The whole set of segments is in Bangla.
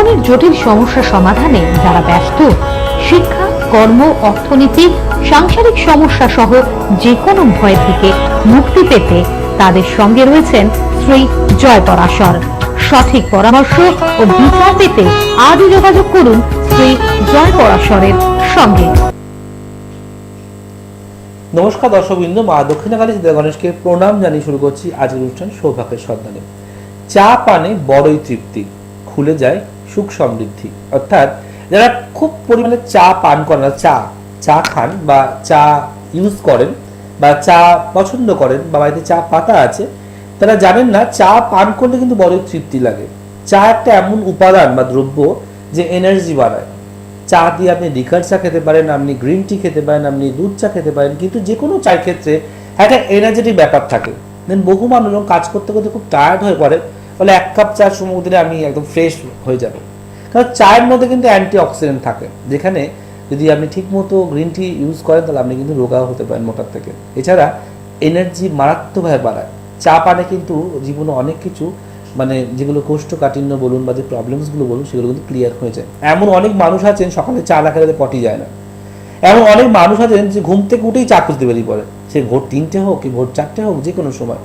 জীবনের জটিল সমস্যা সমাধানে যারা ব্যস্ত, শিক্ষা, কর্ম, অর্থনীতি, সাংসারিক সমস্যা সহ যে কোনো ভয় থেকে মুক্তি পেতে তাদের সঙ্গে রয়েছেন শ্রী জয় পরাশর সঠিক পরামর্শ ও বিচার পেতে আজই যোগাযোগ করুন শ্রী জয় পরাশরের সঙ্গে। নমস্কার দর্শকবৃন্দ, মা দক্ষিণাকালী সিদ্ধা গণেশকে প্রণাম জানিয়ে শুরু করছি আজকের অনুষ্ঠান সৌভাগ্যের সন্ধানে। চা পানে বড়ই তৃপ্তি, খুলে যায় সুখ সমৃদ্ধি। অর্থাৎ যারা খুব পরিমাণে চা পান করেন চা চা খান বা চা ইউজ করেন বা চা পছন্দ করেন বা বাড়িতে চা পাতা আছে, তারা জানেন না চা পান করলে কিন্তু বড়ই তৃপ্তি লাগে। চা একটা এমন উপাদান বা দ্রব্য যে এনার্জি বাড়ায়। চা দিয়ে আপনি লিকার চা খেতে পারেন, আপনি গ্রিন টি খেতে পারেন, আপনি দুধ চা খেতে পারেন, কিন্তু যে কোনো চায়ের ক্ষেত্রে একটা এনার্জেটিক ব্যাপার থাকে। দেন বহু মানুষ কাজ করতে করতে খুব টায়ার্ড হয়ে পড়ে। বলে এক কাপ চা সময় দিলে আমি একদম ফ্রেশ হয়ে যাব। কারণ চায়ের মধ্যে কিন্তু অ্যান্টি অক্সিডেন্ট থাকে। যেখানে যদি আপনি ঠিকমতো গ্রিন টি ইউজ করেন, তাহলে আপনি কিন্তু রোগা হতে পারেন মোটার থেকে। এছাড়া এনার্জি মারাত্মকভাবে বাড়ায়। চা পানে কিন্তু জীবনে অনেক কিছু মানে যেগুলো কোষ্ঠকাঠিন্য বলুন বা যে প্রবলেমসগুলো বলুন, সেগুলো কিন্তু ক্লিয়ার হয়ে যায়। এমন অনেক মানুষ আছেন, সকালে চা না খেলে পটি যায় না। এমন অনেক মানুষ আছেন যে ঘুম থেকে উঠেই চা খুঁজতে বেরিয়ে পড়ে। সে ভোর তিনটে হোক, কি ভোর চারটে হোক যে কোনো সময়।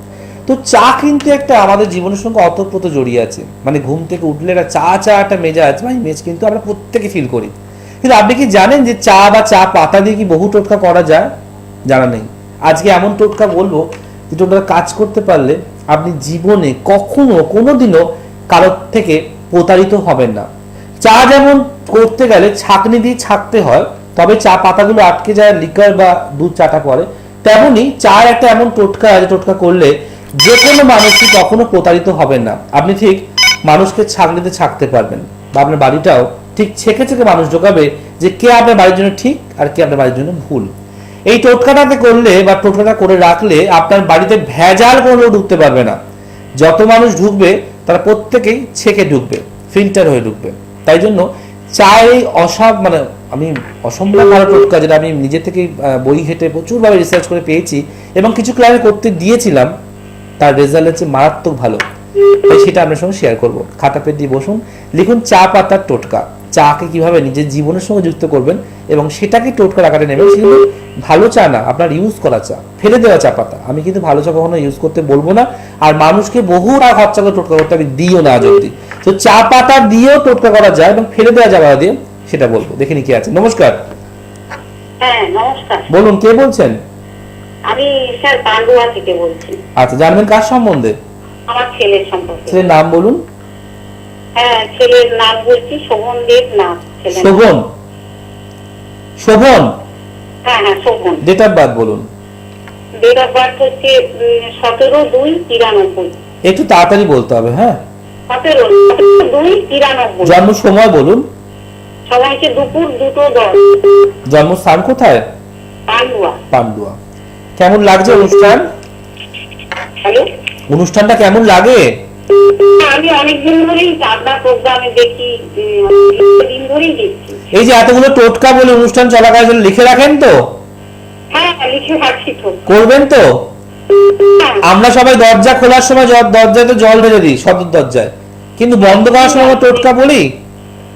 তো চা কিন্তু একটা আমাদের জীবনের সঙ্গে অতপ্রত জড়িয়ে আছে। মানে ঘুম থেকে উঠলে একটা চা চা একটা মেজাজ বা ইমেজ কিন্তু আমরা প্রত্যেকে ফিল করি। কিন্তু আপনি কি জানেন যে চা বা চা পাতা দিয়ে কি বহু টোটকা করা যায়? জানা নেই। আজকে এমন টোটকা বলব যে টোটকা কাজ করতে পারলে আপনি জীবনে কখনো, কোনোদিনও কারোর থেকে প্রতারিত হবেন না। চা যেমন করতে গেলে ছাকনি দিয়ে ছাকতে হয়, তবে চা পাতাগুলো আটকে যায় লিকার বা দুধ চাটা পরে, তেমনি চা একটা এমন টোটকা আছে, টোটকা করলে যে কোনো মানুষই কখনো প্রতারিত হবেন না। আপনি ঠিক মানুষকে ছাকনিতে ছাকতে পারবেন বা আপনার বাড়িটাও ঠিক ছেকে ছেকে মানুষ ঢোকাবে যে কে আপনার বাড়ির জন্য ঠিক আর কে আপনার বাড়ির জন্য ভুল। এই টোটকাটাতে করলে বা টোটকাটা করে রাখলে আপনার বাড়িতে ভেজাল কোনো লোক ঢুকতে পারবে না। যত মানুষ ঢুকবে, তারা প্রত্যেকেই ছেকে ঢুকবে, ফিল্টার হয়ে ঢুকবে। তাই জন্য চায় এই অসাব মানে আমি অসম্ভব ভালো টোটকা যেটা আমি নিজে থেকে বই ঘেটে প্রচুরভাবে রিসার্চ করে পেয়েছি এবং কিছু ক্লায়েন্ট করতে দিয়েছিলাম। তার রেজাল্ট হচ্ছে মারাত্মক ভালো। তাই সেটা আপনার সঙ্গে শেয়ার করব। খাতা পেট দিয়ে বসুন। লিখুন চা পাতার টোটকা। চাকে কীভাবে নিজের জীবনের সঙ্গে যুক্ত করবেন এবং সেটাকে টোটকা আকারে নেবেন। সেগুলো ভালো চা না আপনার ইউজ করা চা। ফেলে দেওয়া চা পাতা। আমি কিন্তু ভালো চা কখনো ইউজ করতে বলব না। আর মানুষকে বহু টাকা খরচা করে টোটকা করতে আমি দিও না আজ অব্দি তো চা পাতা দিয়েও টোটকা করা যায় এবং ফেলে দেওয়া চা পাতা দিয়ে সেটা বলব। দেখিনি কি আছে? নমস্কার। হ্যাঁ নমস্কার। বলুন কে বলছেন? আমি স্যার পান্ডুয়া থেকে বলছি। আচ্ছা জানবেন কার সম্বন্ধে? আমার ছেলের সম্পর্কে ছেলের নাম বলুন। হ্যাঁ ছেলের নাম বলছি শোভন দেব নাম। শোভন? শোভন? হ্যাঁ হ্যাঁ শোভন। ডেট অফ বার্থ বলুন। ডেট অফ বার্থ হচ্ছে সতেরো দুই তিরানব্বই। একটু তাড়াতাড়ি বলতে হবে হ্যাঁ? সতেরো দুই তিরানব্বই। জন্ম সময় বলুন। সময় হচ্ছে দুপুর দুটো দশ। জন্মস্থান কোথায়? পান্ডুয়া। পান্ডুয়া। কেমন লাগছে অনুষ্ঠান? হ্যালো? অনুষ্ঠানটা কেমন লাগে? আমি অনেকদিন ধরেই আপনার প্রোগ্রামে দেখি দিন ধরেই দেখছি। এই যে এতগুলো টোটকা বলে অনুষ্ঠান চলাকালীন লিখে রাখেন তো? হ্যাঁ লিখে রাখছি তো। করবেন তো? হ্যাঁ, আমরা সবাই দরজা খোলার সময় জ- দরজাতে জল ঢেলে দিই সদর দরজায়। কিন্তু বন্ধ করার সময় আমরা টোটকা বলি?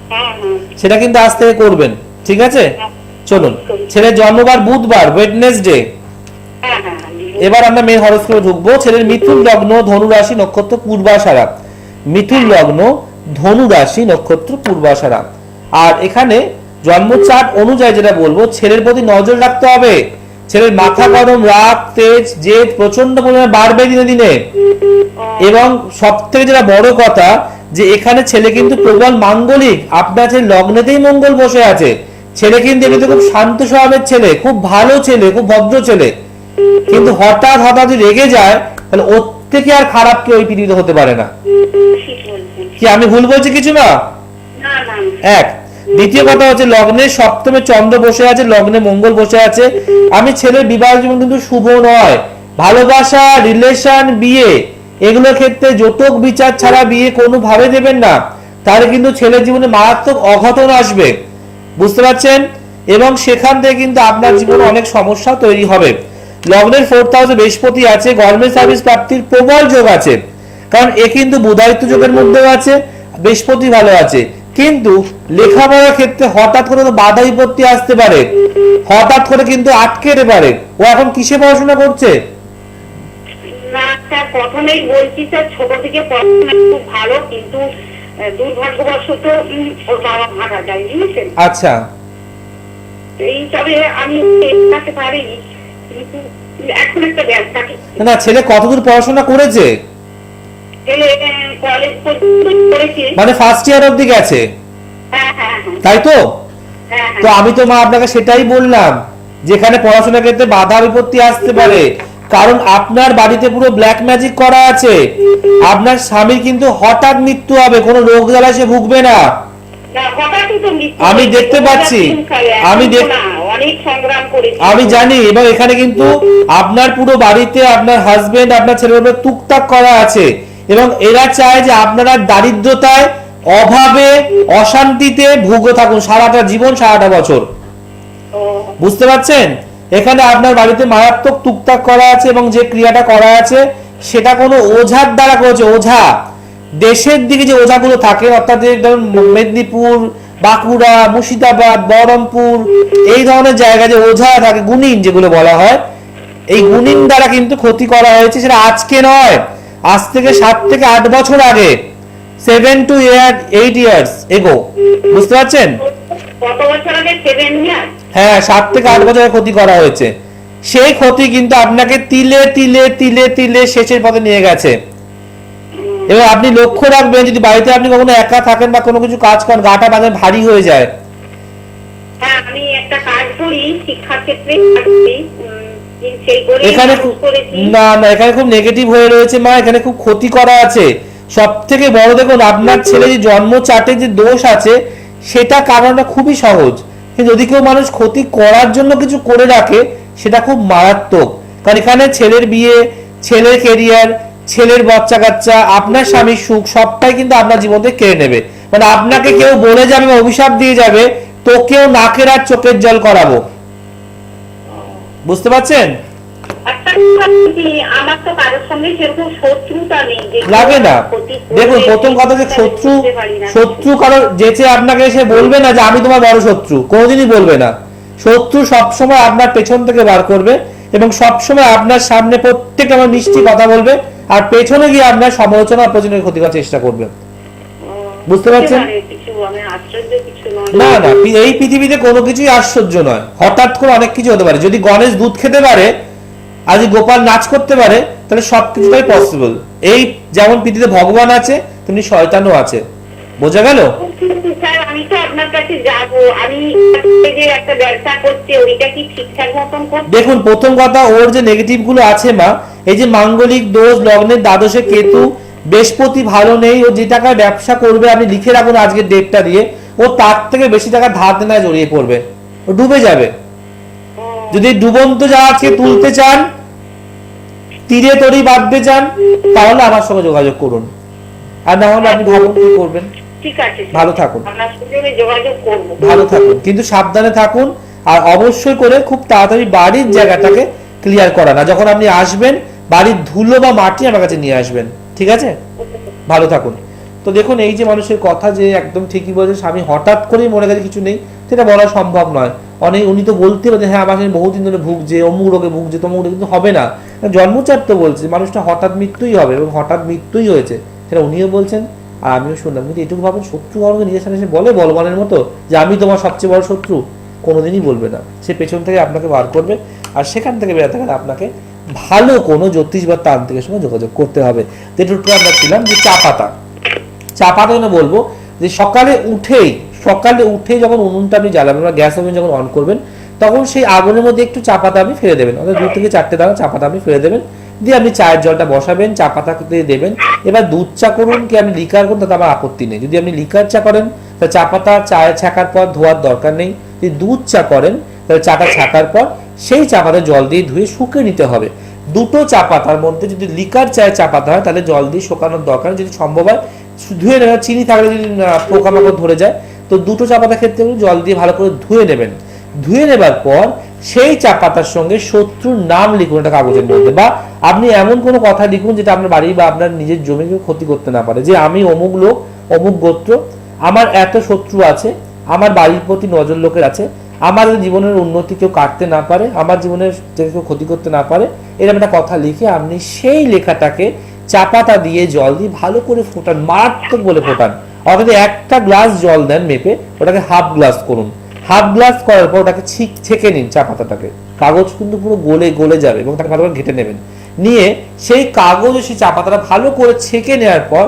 হ্যাঁ হ্যাঁ। সেটা কিন্তু আজ থেকে করবেন ঠিক আছে? চলুন। ছেলের জন্মবার বুধবার ওয়েডনেসডে হ্যাঁ হ্যাঁ এবার আমরা মেয়ের হরস্কোপে ঢুকবো। ছেলের মিথুন লগ্ন ধনু রাশি নক্ষত্র পূর্বাশারা। মিথুন লগ্ন ধনু রাশি নক্ষত্র পূর্বাশারা। আর এখানে জন্ম চার্ট অনুযায়ী যেটা বলব, ছেলের প্রতি নজর রাখতে হবে। ছেলের মাথা গরম রাগ তেজ, জেদ প্রচণ্ড পরিমাণে বাড়বে দিনে দিনে। এবং সব থেকে যেটা বড় কথা, যে এখানে ছেলে কিন্তু প্রবল মাঙ্গলিক। আপনার ছেলে লগ্নেতেই মঙ্গল বসে আছে। ছেলে কিন্তু এমনিতে খুব শান্ত স্বভাবের ছেলে, খুব ভালো ছেলে, খুব ভদ্র ছেলে। কিন্তু হঠাৎ হঠাৎ যদি রেগে যায় তাহলে ওর থেকে আর খারাপ কেউ ওই পৃথিবীতে হতে পারে না। কি আমি ভুল বলছি কিছু না? এক দ্বিতীয় কথা হচ্ছে লগ্নে সপ্তমে চন্দ্র বসে আছে লগ্নে মঙ্গল বসে আছে। আমি ছেলের বিবাহ জীবন কিন্তু শুভ নয়। ভালোবাসা রিলেশন বিয়ে এগুলোর ক্ষেত্রে জটক বিচার ছাড়া বিয়ে কোনোভাবে দেবেন না। তাহলে কিন্তু ছেলের জীবনে মারাত্মক অঘটন আসবে। বুঝতে পারছেন? এবং সেখান থেকে কিন্তু আপনার জীবনে অনেক সমস্যা তৈরি হবে। লগ্নের ফোর্থ হাউসে বৃহস্পতি আছে গভর্নমেন্ট সার্ভিস প্রাপ্তির প্রবল যোগ আছে। কারণ এ কিন্তু বুধায়িত্ব যোগের মধ্যেও আছে বৃহস্পতি ভালো আছে। কিন্তু লেখাপড়ার ক্ষেত্রে হঠাৎ করে তো বাধা বিপত্তি আসতে পারে। হঠাৎ করে কিন্তু আটকে যেতে পারে। ও এখন কিসে পড়াশোনা করছে? প্রথমেই বলছি স্যার ছোট থেকে পড়াশোনা খুব ভালো কিন্তু দুর্ভাগ্যবশত ওর বাবা মারা যায় বুঝেছেন? আচ্ছা। এই তবে আমি পারিনি। না ছেলে কতদূর পড়াশোনা করেছে? মানে ফার্স্ট ইয়ার অব্দি গেছে? হ্যাঁ হ্যাঁ হ্যাঁ। তাই তো? তো আমি তো মা আপনাকে সেটাই বললাম যেখানে পড়াশোনার ক্ষেত্রে বাধা বিপত্তি আসতে পারে। কারণ আপনার বাড়িতে পুরো ব্ল্যাক ম্যাজিক করা আছে। আপনার স্বামীর কিন্তু হঠাৎ মৃত্যু হবে কোনো রোগ জ্বালা সে ভুগবে না। আমি দেখতে পাচ্ছি। আমি দেখ- অনেক সংগ্রাম করেছি। আমি জানি এবং এখানে কিন্তু আপনার পুরো বাড়িতে আপনার হাজবেন্ড আপনার ছেলের টুকটাক করা আছে। এবং এরা চায় যে আপনারা দারিদ্রতায় অভাবে অশান্তিতে ভুগে থাকুন সারাটা জীবন সারাটা বছর। বুঝতে পারছেন? এখানে আপনার বাড়িতে মারাত্মক টুকটাক করা আছে এবং যে ক্রিয়াটা করা আছে সেটা কোনো ওঝার দ্বারা করেছে ওঝা। দেশের দিকে যে ওঝাগুলো থাকে অর্থাৎ ধরুন মেদিনীপুর বাঁকুড়া মুর্শিদাবাদ বহরমপুর এই ধরনের জায়গায় যে ওঝা থাকে গুণিন যেগুলো বলা হয় এই গুণিন দ্বারা কিন্তু ক্ষতি করা হয়েছে সেটা আজকে নয়। আজ থেকে সাত থেকে আট বছর আগে seven to year eight years ago বুঝতে পারছেন? বছর হ্যাঁ সাত থেকে আট বছরের ক্ষতি করা হয়েছে। সেই ক্ষতি কিন্তু আপনাকে তিলে তিলে তিলে তিলে শেষের পথে নিয়ে গেছে। এবার আপনি লক্ষ্য রাখবেন যদি বাড়িতে আপনি কখনো একা থাকেন বা কোনো কিছু কাজ করেন গাটা মাঝে ভারী হয়ে যায়। হ্যাঁ আমি একটা কাজ করি শিক্ষার ক্ষেত্রে এখানে না না এখানে খুব নেগেটিভ হয়ে রয়েছে মা। এখানে খুব ক্ষতি করা আছে। সব থেকে বড় দেখুন আপনার ছেলে যে জন্ম চাটে যে দোষ আছে সেটা কারণটা খুবই সহজ। কিন্তু যদি কেউ মানুষ ক্ষতি করার জন্য কিছু করে রাখে সেটা খুব মারাত্মক। কারণ এখানে ছেলের বিয়ে ছেলের কেরিয়ার ছেলের বাচ্চা কাচ্চা আপনার স্বামীর সুখ সবটাই কিন্তু আপনার জীবন থেকে কেড়ে নেবে। মানে আপনাকে কেউ বলে যাবে বা অভিশাপ দিয়ে যাবে তোকেও নাকের আর চোখের জল করাবো। বুঝতে পারছেন? তো লাগে না। দেখুন প্রথম কথা যে শত্রু। শত্রু কারও যেচে আপনাকে এসে বলবে না যে আমি তোমার বড় শত্রু কোনোদিনই বলবে না। শত্রু সবসময় আপনার পেছন থেকে বার করবে এবং সবসময় আপনার সামনে প্রত্যেকটা আমার মিষ্টি কথা বলবে। আর পেছনে গিয়ে আপনার সমালোচনা প্রচণ্ড ক্ষতি করার চেষ্টা করবে। বুঝতে পারছেন? নয়। না না এই পৃথিবীতে কোনো কিছুই আশ্চর্য নয়। হঠাৎ করে অনেক কিছু হতে পারে। যদি গণেশ দুধ খেতে পারে আর যদি গোপাল নাচ করতে পারে তাহলে সবকিছুটাই পসিবল এই যেমন পৃথিবীতে ভগবান আছে তেমনি শয়তানও আছে। বোঝা গেল? আমি তো আপনার কাছে যাব। আমি যে একটা ব্যবসা করছে ওইটা কি ঠিকঠাক মতন দেখুন প্রথম কথা ওর যে নেগেটিভগুলো আছে মা এই যে মাঙ্গলিক দোষ লগ্নের দ্বাদশে কেতু বৃহস্পতি ভালো নেই ও যে টাকার ব্যবসা করবে আপনি লিখে রাখুন আজকের ডেটটা দিয়ে ও তার থেকে বেশি টাকা ধার দেনায় জড়িয়ে পড়বে। ও ডুবে যাবে। যদি ডুবন্ত জাহাজকে তুলতে চান তীরে তরি বাঁধতে চান তাহলে আমার সঙ্গে যোগাযোগ করুন। আর না হলে আপনি ভাবুন কি করবেন। ভালো থাকুন। ভালো থাকুন। কিন্তু সাবধানে থাকুন আর অবশ্যই করে খুব তাড়াতাড়ি বাড়ির জায়গাটাকে ক্লিয়ার করা না। যখন আপনি আসবেন, বাড়ির ধুলো বা মাটি আমার কাছে নিয়ে আসবেন। ঠিক আছে? ভালো থাকুন। তো দেখুন, এই যে মানুষের কথা যে একদম ঠিকই বলছে স্বামী হঠাৎ করেই মনে গেছে কিছু নেই, সেটা বলা সম্ভব নয়। অনেক উনি তো বলতে পারেন হ্যাঁ আমাকে বহুদিন ধরে ভুগছে, অমুক রোগে ভুগছে, তমুক কিন্তু হবে না। জন্মচার তো বলছে, মানুষটা হঠাৎ মৃত্যুই হবে এবং হঠাৎ মৃত্যুই হয়েছে। সেটা উনিও বলছেন, আর আমিও শুনলাম। কিন্তু এটুকু ভাবেন, শত্রু কারণকে নিজের সামনে এসে বলে বলবানের মতো যে, আমি তোমার সবচেয়ে বড় শত্রু। কোনোদিনই বলবে না। সে পেছন থেকে আপনাকে বার করবে আর সেখান থেকে বেরোতে গেলে আপনাকে ভালো কোনো জ্যোতিষ বা তান্ত্রিকের সঙ্গে যোগাযোগ করতে হবে। যেটুকু আমরা ছিলাম যে চা পাতা। চা পাতা কেন বলব যে সকালে উঠেই, সকালে উঠে যখন উনুনটা আপনি জ্বালাবেন বা গ্যাস ওভেন যখন অন করবেন, তখন সেই আগুনের মধ্যে একটু চা পাতা আপনি ফেলে দেবেন। অর্থাৎ দু থেকে চারটে দানা চা পাতা আপনি ফেলে দেবেন। দিয়ে আপনি চায়ের জলটা বসাবেন, চা পাতা দিয়ে দেবেন। এবার দুধ চা করুন কি আপনি লিকার করুন, তাতে আমার আপত্তি নেই। যদি আপনি লিকার চা করেন, তা চা পাতা চায়ে ছাকার পর ধোয়ার দরকার নেই। যদি দুধ চা করেন তাহলে চাটা ছাকার পর সেই চা পাতা জল দিয়ে ধুয়ে শুকিয়ে নিতে হবে। দুটো চা পাতার মধ্যে যদি লিকার চায়ে চা পাতা হয় তাহলে জল দিয়ে শুকানোর দরকার যদি সম্ভব হয় ধুয়ে নেওয়া চিনি থাকলে যদি পোকামাকড় ধরে যায় তো দুটো চা পাতা ক্ষেত্রে জল দিয়ে ভালো করে ধুয়ে নেবেন। ধুয়ে নেবার পর সেই চা পাতার সঙ্গে শত্রুর নাম লিখুন একটা কাগজের মধ্যে। বা আপনি এমন কোনো কথা লিখুন যেটা আপনার বাড়ি বা আপনার নিজের জমিকে ক্ষতি করতে না পারে। যে আমি অমুক লোক অমুক গোত্র আমার এত শত্রু আছে আমার বাড়ির প্রতি নজর লোকের আছে। আমার জীবনের উন্নতি কেউ কাটতে না পারে, আমার জীবনের কেউ ক্ষতি করতে না পারে, এরকম একটা কথা লিখে আপনি সেই লেখাটাকে চাপাতা দিয়ে জল দিয়ে ভালো করে ফোটান, মারাত্মক বলে ফোটান। অর্থাৎ একটা গ্লাস জল দেন মেপে, ওটাকে হাফ গ্লাস করুন। হাফ গ্লাস করার পর ওটাকে ছিক, ছেঁকে নিন চা পাতাটাকে কাগজ কিন্তু পুরো গলে গলে যাবে এবং তাকে ভালো করে ঘেটে নেবেন। নিয়ে সেই কাগজ সেই চা পাতাটা ভালো করে ছেঁকে নেওয়ার পর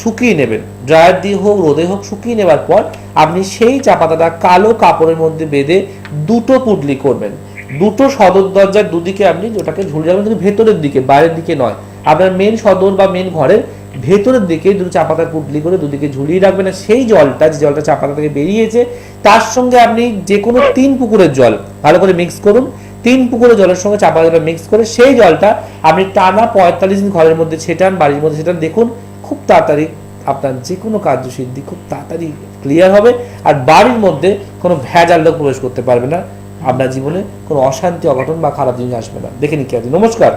শুকিয়ে নেবেন। ড্রায়ার দিয়ে হোক, রোদে হোক, শুকিয়ে নেওয়ার পর আপনি সেই চা পাতাটা কালো কাপড়ের মধ্যে বেঁধে দুটো পুটলি করবেন। দুটো সদর দরজার দুদিকে আপনি ওটাকে ঝুলে যাবেন, কিন্তু ভেতরের দিকে, বাইরের দিকে নয়। আপনার মেন সদর বা মেন ঘরের ভেতরের দিকে দুটো চা পাতার পুটলি করে দুদিকে ঝুলিয়ে রাখবেন। আর সেই জলটা, যে জলটা চা পাতা থেকে বেরিয়েছে, তার সঙ্গে আপনি যে কোনো তিন পুকুরের জল ভালো করে মিক্স করুন। তিন পুকুরের জলের সঙ্গে চাপা জলটা মিক্স করে সেই জলটা আপনি টানা পঁয়তাল্লিশ দিন ঘরের মধ্যে ছেটান, বাড়ির মধ্যে ছেটান, দেখুন খুব তাড়াতাড়ি আপনার যে কোনো কার্যসিদ্ধি খুব তাড়াতাড়ি ক্লিয়ার হবে আর বাড়ির মধ্যে কোনো ভেজাল লোক প্রবেশ করতে পারবে না। আপনার জীবনে কোনো অশান্তি অঘটন বা খারাপ জিনিস আসবে না। দেখে নিচ্ছি আপনি নমস্কার।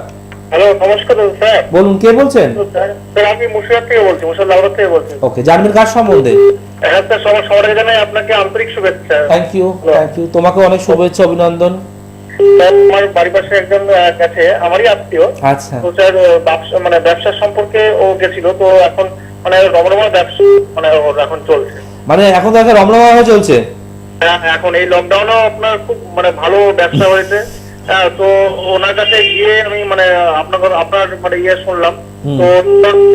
হ্যালো নমস্কার স্যার। বলুন কে বলছেন? স্যার। স্যার আমি মুর্শিদাবাদ থেকে বলছি মুর্শিদাবাদ থেকে বলছি। ওকে জানবেন কার সম্বন্ধে? হ্যাঁ স্যার সবার সবার জানাই আপনাকে আন্তরিক শুভেচ্ছা। থ্যাংক ইউ থ্যাংক ইউ তোমাকে অনেক শুভেচ্ছা অভিনন্দন। আমার বাড়ির পাশে একজন গেছে আমারই আত্মীয়। আচ্ছা। তো স্যার ব্যবসা মানে ব্যবসার সম্পর্কে ও গেছিল তো এখন মানে রমরমা ব্যবসা মানে এখন চলছে। মানে এখন তো একটা রমরমা চলছে? হ্যাঁ, এখন এই লকডাউনেও আপনার খুব মানে ভালো ব্যবসা হয়েছে। হ্যাঁ, তো ওনার কাছে গিয়ে আমি মানে আপনার আপনার মানে ইয়ে শুনলাম। তো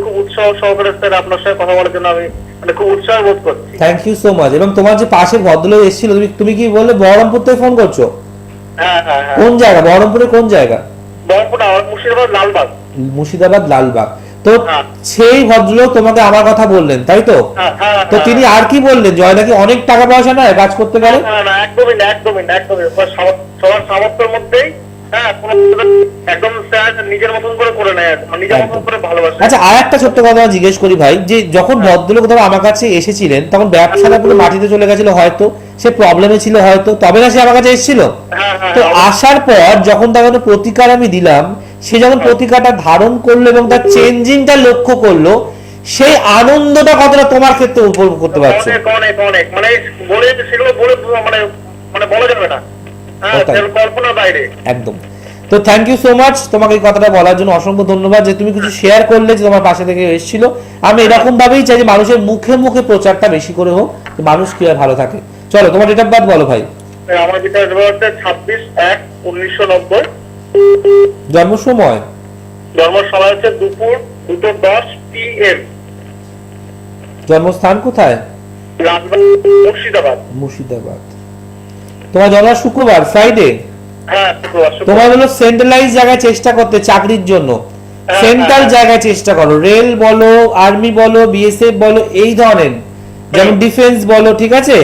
খুব উৎসাহ সহকারে স্যার আপনার সাথে কথা বলার জন্য আমি মানে খুব উৎসাহ বোধ করছি। থ্যাংক ইউ সো মাচ এবং তোমার যে পাশে ভদ্রলোক এসেছিল তুমি তুমি কি বললে বহরমপুর থেকে ফোন করছ? কোন জায়গা? বহরমপুরে কোন জায়গা? বহরমপুর না, মুর্শিদাবাদ লালবাগ। মুর্শিদাবাদ লালবাগ। তো হ্যাঁ। সেই ভদ্রলোক তোমাকে আমার কথা বললেন তাই তো? হ্যাঁ হ্যাঁ তো হ্যাঁ। তিনি আর কি বললেন? জয় নাকি অনেক টাকা পয়সা নেয় কাজ করতে একদমই না একদমই না একদমই সবার সামর্থ্যের মধ্যেই হ্যাঁ একদম নিজের মতন করে করে নেয় নিজের করে ভালোবাসে। আচ্ছা আর একটা ছোট্ট কথা জিজ্ঞেস করি ভাই যে যখন ভদ্রলোক ধরো আমার কাছে এসেছিলেন তখন ব্যবসাটা পুরো মাটিতে চলে গেছিল হয়তো? সে প্রবলেমে ছিল হয়তো তবে না সে আমার কাছে এসেছিল। হ্যাঁ হ্যাঁ তো হ্যাঁ, আসার পর যখন তার কোনো প্রতিকার আমি দিলাম সে যখন প্রতিকারটা ধারণ করল এবং তার চেঞ্জিংটা লক্ষ্য করল সেই আনন্দটা কতটা তোমার ক্ষেত্রে উপভোগ করতে পারছ? অনেক অনেক মানে বলে সেগুলো বলে মানে মানে বলা যাবে না। হ্যাঁ কল্পনার বাইরে। একদম। তো থ্যাংক ইউ সো মাচ তোমাকে এই কথাটা বলার জন্য অসংখ্য ধন্যবাদ যে তুমি কিছু শেয়ার করলে যে তোমার পাশে থেকে এসেছিল। আমি এরকম ভাবেই চাই যে মানুষের মুখে মুখে প্রচারটা বেশি করে হোক মানুষ কীভাবে ভালো থাকে। চলো তোমার ডেট অফ বার্থ বলো ভাই। আমার যেটা হচ্ছে ছাব্বিশ এক উনিশশো নব্বই। জন্ম সময় জন্ম সময় হচ্ছে দুপুর দুটো দশ পি জন্মস্থান কোথায়? মুর্শিদাবাদ। মুর্শিদাবাদ। তোমার জন্ম শুক্রবার ফ্রাইডে হ্যাঁ। তোমার হলো সেন্ট্রালাইজ জায়গায় চেষ্টা করতে চাকরির জন্য। হ্যাঁ, সেন্ট্রাল হ্যাঁ। জায়গায় চেষ্টা করো। রেল বলো আর্মি বলো বিএসএফ বলো এই ধরনের। যেমন ডিফেন্স বলো ঠিক আছে।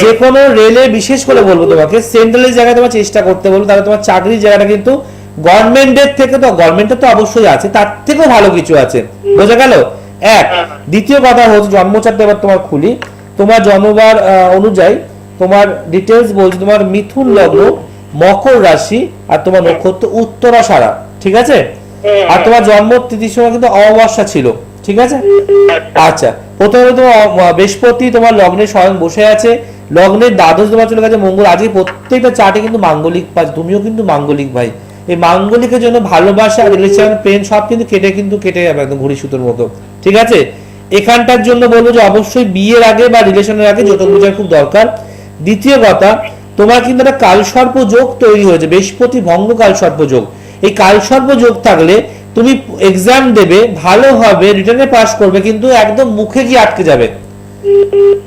যে কোনো রেলে বিশেষ করে বলব তোমাকে সেন্ট্রালের জায়গায় তোমার চেষ্টা করতে বলব তাহলে তোমার চাকরির জায়গাটা কিন্তু গভর্নমেন্টের থেকে তো গভর্নমেন্টের তো অবশ্যই আছে তার থেকেও ভালো কিছু আছে। বোঝা গেল? এক হ্যাঁ। দ্বিতীয় কথা হচ্ছে জন্মচারটা এবার তোমার খুলি। তোমার জন্মবার অনুযায়ী তোমার ডিটেলস বলছি তোমার মিথুন লগ্ন মকর রাশি আর তোমার নক্ষত্র উত্তরা সারা ঠিক আছে? আর তোমার জন্ম তিথির সময় কিন্তু অমাবস্যা ছিল ঠিক আছে? আচ্ছা। প্রথমে তোমার বৃহস্পতি তোমার লগ্নে স্বয়ং বসে আছে। লগ্নের দ্বাদশ তোমার চলে গেছে মঙ্গল। আজকে প্রত্যেকটা চাটে কিন্তু মাঙ্গলিক পাচ্ছ তুমিও কিন্তু মাঙ্গলিক ভাই। এই মাঙ্গলিকের জন্য ভালোবাসা রিলেশন প্রেম সব কিন্তু কেটে কিন্তু কেটে যাবে একদম ঘুড়ি সুতোর মতো। ঠিক আছে? এখানটার জন্য বলব যে অবশ্যই বিয়ের আগে বা রিলেশনের আগে যৌতুক বোঝার খুব দরকার। দ্বিতীয় কথা, তোমার কিন্তু একটা কালসর্প যোগ তৈরি হয়েছে, বৃহস্পতি ভঙ্গ কালসর্প যোগ। এই কালসর্প যোগ থাকলে তুমি এক্সাম দেবে ভালো হবে রিটার্নে পাস করবে কিন্তু একদম মুখে গিয়ে আটকে যাবে।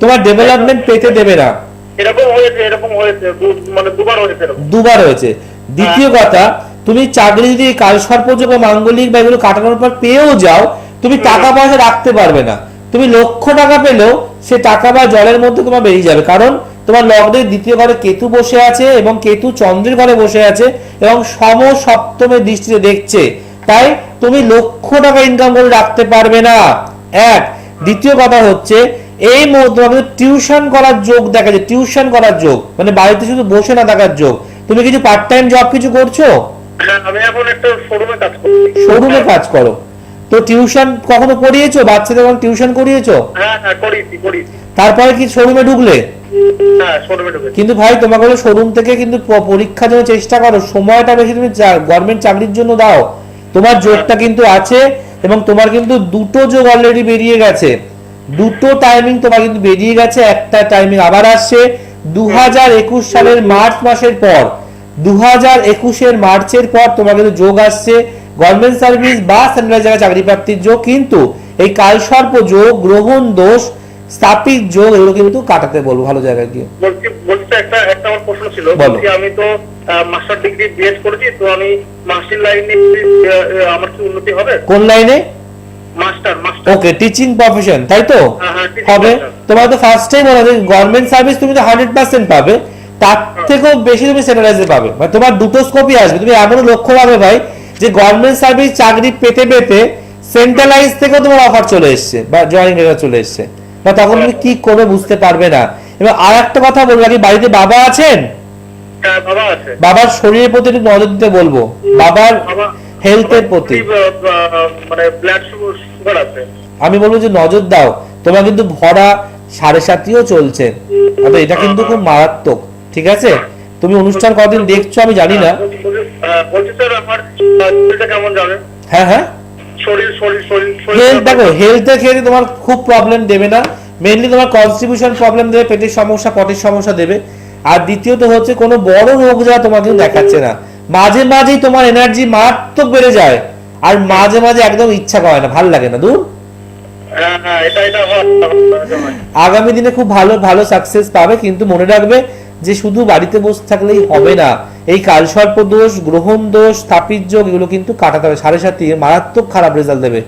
তোমার ডেভেলপমেন্ট পেতে দেবে না। এরকম হয়েছে এরকম হয়েছে মানে দুবার হয়েছে দুবার হয়েছে। দ্বিতীয় কথা তুমি চাকরি যদি কাল বা মাঙ্গলিক বা এগুলো কাটানোর পর পেয়েও যাও তুমি টাকা পয়সা রাখতে পারবে না। তুমি লক্ষ টাকা পেলেও সে টাকা বা জলের মধ্যে তোমার বেরিয়ে যাবে। কারণ তোমার লগ্নের দ্বিতীয় ঘরে কেতু বসে আছে এবং কেতু চন্দ্রের ঘরে বসে আছে এবং সম সপ্তমের দৃষ্টিতে দেখছে। তাই তুমি লক্ষ টাকা ইনকাম করে রাখতে পারবে না। এক। দ্বিতীয় কথা হচ্ছে এই মুহূর্তে টিউশন করার যোগ দেখা যায় টিউশন করার যোগ মানে বাড়িতে শুধু বসে না থাকার যোগ। তুমি কিছু পার্ট টাইম জব কিছু করছ? হ্যাঁ আমি এখন একটা শোরুমে কাজ করি। শোরুমে কাজ করো। তো টিউশন কখনো করিয়েছো বাচ্চাদের কখনো টিউশন করিয়েছো? হ্যাঁ হ্যাঁ করিয়েছি করিয়েছি। তারপরে কি শোরুমে ঢুকলে? হ্যাঁ কিন্তু ভাই তোমাকে শোরুম থেকে কিন্তু প- পরীক্ষার জন্য চেষ্টা করো। সময়টা বেশি তুমি গভর্নমেন্ট চাকরির জন্য দাও। তোমার যোগটা কিন্তু আছে এবং তোমার কিন্তু দুটো যোগ অলরেডি বেরিয়ে গেছে। দুটো টাইমিং তোমার কিন্তু বেরিয়ে গেছে একটা টাইমিং আবার আসছে। দু হাজার একুশ সালের মার্চ মাসের পর দু হাজার একুশের মার্চের পর তোমার কিন্তু যোগ আসছে। গভর্নমেন্ট সার্ভিস বা সেন্ট্রাল জায়গায় চাকরি প্রাপ্তির যোগ কিন্তু এই কালসর্প যোগ গ্রহণ দোষ স্থাপিত যোগ এগুলো কিন্তু কাটাতে বলব ভালো জায়গায় গিয়ে। বলছি একটা একটা আমার প্রশ্ন ছিল। আমি তো মাস্টার ডিগ্রি বিএড করেছি তো আমি মাস্টার লাইনে আমার কি উন্নতি হবে? কোন লাইনে master master okay teaching profession তাই তো? হ্যাঁ, হ্যাঁ, হবে। তোমার তো ফার্স্টেই বলা যে গভর্নমেন্ট সার্ভিস তুমি তো হান্ড্রেড পার্সেন্ট পাবে। তার থেকেও বেশি তুমি সেন্ট্রালাইজে পাবে। মানে তোমার দুটো স্কোপই আসবে। তুমি এমনও লক্ষ্য রাখবে ভাই যে গভর্নমেন্ট সার্ভিস চাকরি পেতে পেতে সেন্ট্রালাইজ থেকেও তোমার অফার চলে এসছে বা জয়েনিং লেটার চলে এসছে। বা তখন তুমি কি করবে বুঝতে পারবে না। এবার আর একটা কথা বলব কি বাড়িতে বাবা আছেন? হ্যাঁ, বাবার শরীরের প্রতি একটু নজর দিতে বলব। বাবার হেলথের প্রতি। মানে ব্লাড সুগার আছে। আমি বলব যে নজর দাও। তোমার কিন্তু ভরা সাড়ে সাতিও চলছে। এটা কিন্তু খুব মারাত্মক। ঠিক আছে? তুমি অনুষ্ঠান কদিন দেখছ আমি জানি না। হ্যাঁ হ্যাঁ। হেলথ দেখো হেলথের ক্ষেত্রে তোমার খুব প্রবলেম দেবে না। মেনলি তোমার কনস্টিটিউশন প্রবলেম দেবে পেটের সমস্যা পটের সমস্যা দেবে। আর দ্বিতীয়ত হচ্ছে কোনো বড় রোগ যা তোমার কিন্তু দেখাচ্ছে না। মাঝে মাঝেই তোমার এনার্জি মারাত্মক বেড়ে যায়। আর মাঝে মাঝে একদম ইচ্ছা করে না ভালো লাগে না দূর? হ্যাঁ হ্যাঁ। আগামী দিনে খুব ভালো ভালো সাকসেস পাবে কিন্তু মনে রাখবে যে শুধু বাড়িতে বসে থাকলেই হবে না। এই কালসর্প দোষ গ্রহণ দোষ স্থাপিত যোগ এগুলো কিন্তু কাটাতে হবে। সাড়ে সাথে মারাত্মক খারাপ রেজাল্ট দেবে।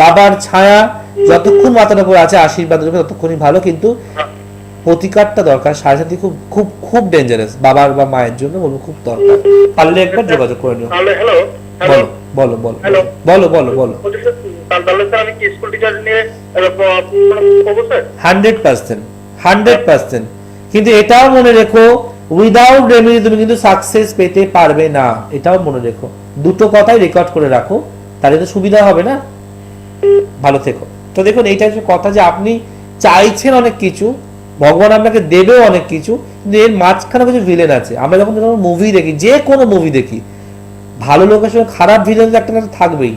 বাবার ছায়া যতক্ষণ মাথার উপর আছে আশীর্বাদ ততক্ষণই ভালো কিন্তু প্রতিকারটা দরকার সাড়ে সাথে খুব খুব খুব ডেঞ্জারাস বাবার বা মায়ের জন্য বলব খুব দরকার। পারলে একবার যোগাযোগ করে নিও। বলো বলো বলো বলো বলো বলো। Hundred percent hundred percent. কিন্তু এটাও মনে রেখো উইদাউট রেমেডি তুমি কিন্তু সাকসেস পেতে পারবে না। এটাও মনে রেখো। দুটো কথাই রেকর্ড করে রাখো তাহলে তো সুবিধা হবে না? ভালো থেকো। তো দেখুন এইটা হচ্ছে কথা যে আপনি চাইছেন অনেক কিছু ভগবান আপনাকে দেবেও অনেক কিছু কিন্তু এর মাঝখানে কিছু ভিলেন আছে। আমরা যখন কোনো মুভি দেখি যে কোনো মুভি দেখি ভালো লোকের সঙ্গে খারাপ ভিলেন একটা না থাকবেই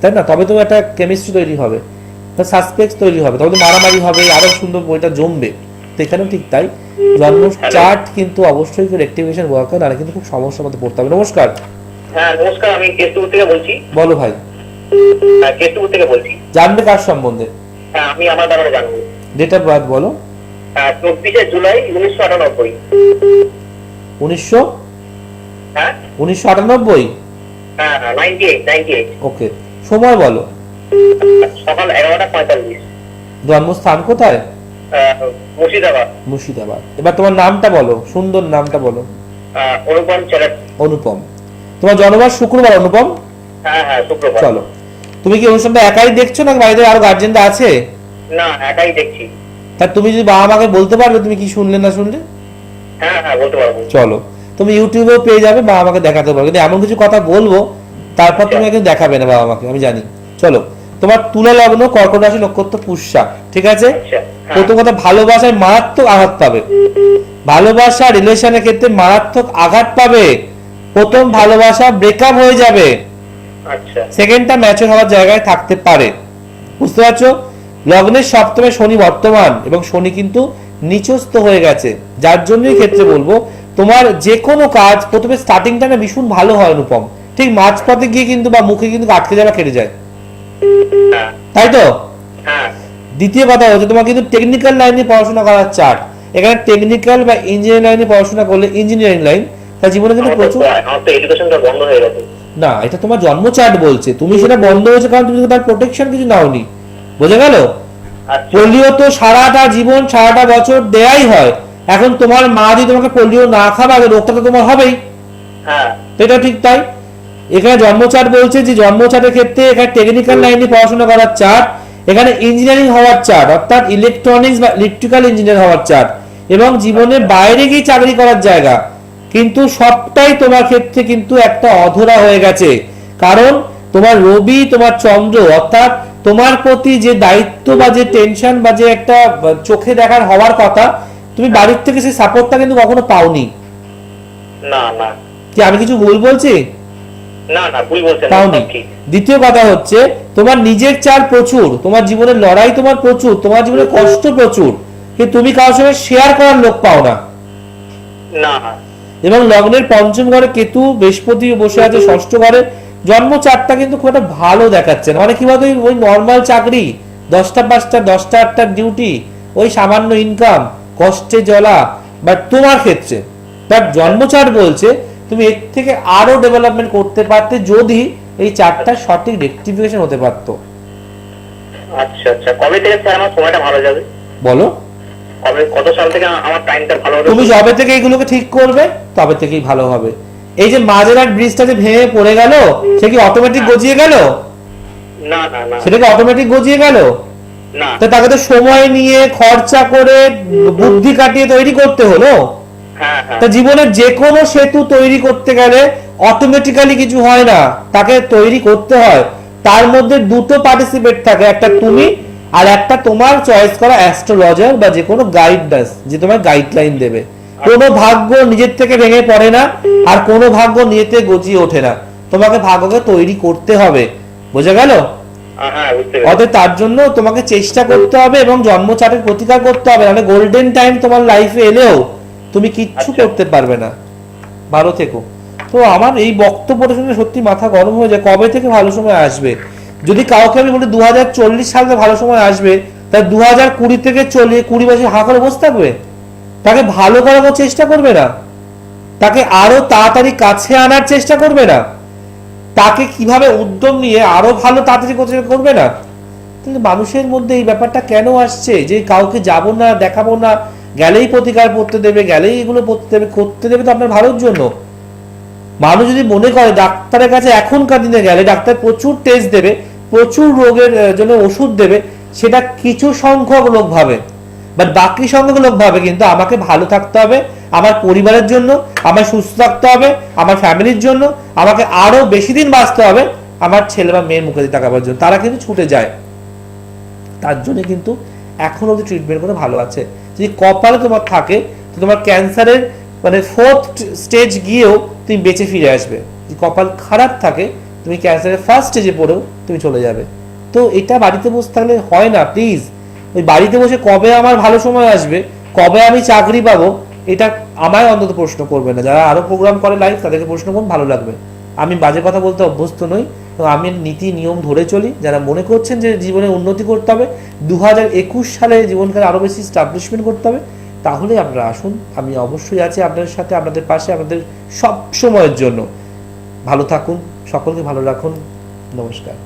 তাই না? তবে তো একটা কেমিস্ট্রি তৈরি হবে সাসপেক্স তৈরি হবে তবে তো মারামারি হবে আরও সুন্দর বইটা জমবে। তো এখানেও ঠিক তাই। জন্ম চার্ট কিন্তু অবশ্যই রেক্টিফিকেশন দরকার নাহলে কিন্তু খুব সমস্যার মধ্যে পড়তে হবে। নমস্কার। হ্যাঁ নমস্কার আমি কেষ্টপুর থেকে বলছি। বলো ভাই। হ্যাঁ কেষ্টপুর থেকে বলছি। জানবে কার সম্বন্ধে? হ্যাঁ আমি আমার ব্যাপারে জানব। ডেট অফ বার্থ বলো। চব্বিশে জুলাই উনিশশো আটানব্বই। উনিশশো? হ্যাঁ? উনিশশো আটানব্বই? হ্যাঁ ninety eight ninety eight okay সময় বলো। সকাল এগারোটা পঁয়তাল্লিশ। জন্মস্থান কোথায়? মুর্শিদাবাদ। মুর্শিদাবাদ। এবার তোমার নামটা বলো সুন্দর নামটা বলো। অনুপম চ্যাটার্জি। অনুপম। তোমার জন্মবার শুক্রবার অনুপম? হ্যাঁ হ্যাঁ শুক্রবার। চলো। তুমি কি অনুষ্ঠানটা একাই দেখছ না বাড়িতে আরও গার্জেনরা আছে? না একাই দেখছি। তা তুমি যদি বাবা মাকে বলতে পারবে তুমি কি শুনলে না শুনলে? হ্যাঁ হ্যাঁ বলতে পারব। চলো। তুমি ইউটিউবেও পেয়ে যাবে বাবা মাকে দেখাতে পারবে। কিন্তু এমন কিছু কথা বলব তারপর তুমি একদিন দেখাবে না বাবা মাকে আমি জানি। চলো। তোমার তুলা লগ্ন কর্কট রাশি নক্ষত্র পুষ্যা ঠিক আছে? আচ্ছা হ্যাঁ। প্রথম কথা ভালোবাসায় মারাত্মক আঘাত পাবে। ভালোবাসা রিলেশনের ক্ষেত্রে মারাত্মক আঘাত পাবে। প্রথম ভালোবাসা ব্রেকআপ হয়ে যাবে। আচ্ছা। সেকেন্ডটা ম্যাচের হওয়ার জায়গায় থাকতে পারে। বুঝতে পারছ? লগ্নের সপ্তমে শনি বর্তমান এবং শনি কিন্তু নিচস্থ হয়ে গেছে। যার জন্যই ক্ষেত্রে বলব তোমার যে কোনো কাজ প্রথমে স্টার্টিংটা না ভীষণ ভালো হয় অনুপম। ঠিক মাঝপথে গিয়ে কিন্তু বা মুখে কিন্তু আটকে যাওয়া কেটে যায়। তাই তো? হ্যাঁ দ্বিতীয় কথা হচ্ছে তোমার কিন্তু টেকনিক্যাল লাইনে পড়াশোনা করার চার্ট এখানে টেকনিক্যাল বা ইঞ্জিনিয়ারিং লাইনে পড়াশোনা করলে ইঞ্জিনিয়ারিং লাইন তার জীবনে কিন্তু প্রচুর হয়ে না এটা তোমার জন্ম চার্ট বলছে। তুমি সেটা বন্ধ হয়েছে কারণ তুমি তার প্রোটেকশন কিছু নাওনি। বোঝা গেল? আচ্ছা। পোলিও তো সারাটা জীবন সারাটা বছর দেয়াই হয়। এখন তোমার মা যদি তোমাকে পোলিও না খাওয়াবে রোগটা তো তোমার হবেই। হ্যাঁ। এটা ঠিক তাই? এখানে জন্মচার্ট বলছে যে জন্মচার্টের ক্ষেত্রে এখানে টেকনিক্যাল লাইনে পড়াশোনা করার চার্ট এখানে ইঞ্জিনিয়ারিং হওয়ার চার্ট অর্থাৎ ইলেকট্রনিক্স বা ইলেকট্রিক্যাল ইঞ্জিনিয়ার হওয়ার চার্ট এবং জীবনে বাইরে গিয়ে চাকরি করার জায়গা। কিন্তু সবটাই তোমার ক্ষেত্রে কিন্তু একটা অধরা হয়ে গেছে। কারণ তোমার রবি তোমার চন্দ্র অর্থাৎ তোমার প্রতি যে দায়িত্ব বা যে টেনশন বা যে একটা চোখে দেখার হওয়ার কথা তুমি বাড়ির থেকে সেই সাপোর্টটা কিন্তু কখনো পাওনি? না না। কি আমি কিছু ভুল বলছি? না না ভুল বলছেন পাওনি। দ্বিতীয় কথা হচ্ছে তোমার নিজের চাল প্রচুর তোমার জীবনের লড়াই তোমার প্রচুর তোমার জীবনে কষ্ট প্রচুর কিন্তু তুমি কারোর সঙ্গে শেয়ার করার লোক পাও না। না। এবং লগ্নের পঞ্চম ঘরে কেতু বৃহস্পতি বসে আছে ষষ্ঠ ঘরে জন্ম চারটা কিন্তু খুব একটা ভালো দেখাচ্ছে না। অনেক কি বলতো ওই নর্মাল চাকরি দশটা পাঁচটা দশটা আটটার ডিউটি ওই সামান্য ইনকাম কষ্টে জ্বলা বাট তোমার ক্ষেত্রে। বাট জন্মচার বলছে তুমি এর থেকে আরও ডেভেলপমেন্ট করতে পারতে যদি এই চারটা সঠিক রেক্টিফিকেশন হতে পারতো। আচ্ছা আচ্ছা। কবে থেকে স্যার আমার সময়টা ভালো যাবে? বলো। কবে কত সাল থেকে আমার টাইমটা ভালো হবে? তুমি যবে থেকে এগুলোকে ঠিক করবে তবে থেকেই ভালো হবে। এই যে মাঝেরহাট ব্রিজটা যে ভেঙে পড়ে গেল সে কি অটোমেটিক গজিয়ে গেল? না না না। সেটা কি অটোমেটিক গজিয়ে গেল? না। তা তাকে তো সময় নিয়ে খরচা করে বুদ্ধি কাটিয়ে তৈরি করতে হলো? হ্যাঁ হ্যাঁ। তা জীবনের যে কোনো সেতু তৈরি করতে গেলে অটোমেটিক্যালি কিছু হয় না। তাকে তৈরি করতে হয়। তার মধ্যে দুটো পার্টিসিপেট থাকে একটা তুমি আর একটা তোমার চয়েস করা অ্যাস্ট্রোলজার বা যে কোনো গাইডনেস যে তোমার গাইডলাইন দেবে। কোনো ভাগ্য নিজের থেকে ভেঙে পড়ে না আর কোনো ভাগ্য নিজেতে গজিয়ে ওঠে না। তোমাকে ভাগ্যকে তৈরি করতে হবে। বোঝা গেল? হ্যাঁ পেরেছি। অতএব তার জন্য তোমাকে চেষ্টা করতে হবে এবং জন্মচারের প্রতিকার করতে হবে নাহলে গোল্ডেন টাইম তোমার লাইফে এলেও তুমি কিচ্ছু আচ্ছা। করতে পারবে না। ভালো থেকো। তো আমার এই বক্তব্যটা শুনে সত্যি মাথা গরম হয়ে যায় কবে থেকে ভালো সময় আসবে? যদি কাউকে আমি বলি দু হাজার চল্লিশ সালে ভালো সময় আসবে তা দু হাজার কুড়ি থেকে চলে কুড়ি বছর হা করে বসে থাকবে? তাকে ভালো করার চেষ্টা করবে না। তাকে আরও তাড়াতাড়ি কাছে আনার চেষ্টা করবে না। তাকে কীভাবে উদ্যম নিয়ে আরও ভালো তাড়াতাড়ি করবে না? কিন্তু মানুষের মধ্যে এই ব্যাপারটা কেন আসছে? যে কাউকে যাব না, দেখাবো না, গেলেই প্রতিকার করতে দেবে, গেলেই এগুলো করতে দেবে করতে দেবে তো আপনার ভালোর জন্য। মানুষ যদি মনে করে ডাক্তারের কাছে এখনকার দিনে গেলে, ডাক্তার প্রচুর টেস্ট দেবে, প্রচুর রোগের জন্য ওষুধ দেবে, সেটা কিছু সংখ্যক লোক ভাবে। বাট বাকি সংখ্যক লোক ভাবে কিন্তু আমাকে ভালো থাকতে হবে, আমার পরিবারের জন্য, আমার সুস্থ থাকতে হবে, আমার ফ্যামিলির জন্য, আমাকে আরও বেশি দিন বাঁচতে হবে, আমার ছেলে বা মেয়ের মুখে তাকাবার জন্য। তারা কিন্তু ছুটে যায়। তার জন্য কিন্তু এখন অব্দি ট্রিটমেন্ট করে ভালো আছে। যদি কপালে তোমার থাকে, তো তোমার ক্যান্সারের মানে ফোর্থ স্টেজ গিয়েও তুমি বেঁচে ফিরে আসবে। যদি কপাল খারাপ থাকে, তুমি ক্যান্সারের ফার্স্ট স্টেজে পড়েও তুমি চলে যাবে। তো এটা বাড়িতে বসে থাকলে হয় না প্লিজ ওই বাড়িতে বসে কবে আমার ভালো সময় আসবে, কবে আমি চাকরি পাবো, এটা আমায় অন্তত প্রশ্ন করবে না। যারা আরও প্রোগ্রাম করে লাইভ তাদেরকে প্রশ্ন করুন, ভালো লাগবে। আমি বাজে কথা বলতে অভ্যস্ত নই তো আমি নীতি, নিয়ম ধরে চলি। যারা মনে করছেন যে জীবনে উন্নতি করতে হবে দু হাজার একুশ সালে জীবনকে আরও বেশি স্টাবলিশমেন্ট করতে হবে, তাহলে আপনারা আসুন। আমি অবশ্যই আছি আপনাদের সাথে, আপনাদের পাশে, আপনাদের সব সময়ের জন্য। ভালো থাকুন, সকলকে ভালো রাখুন। নমস্কার।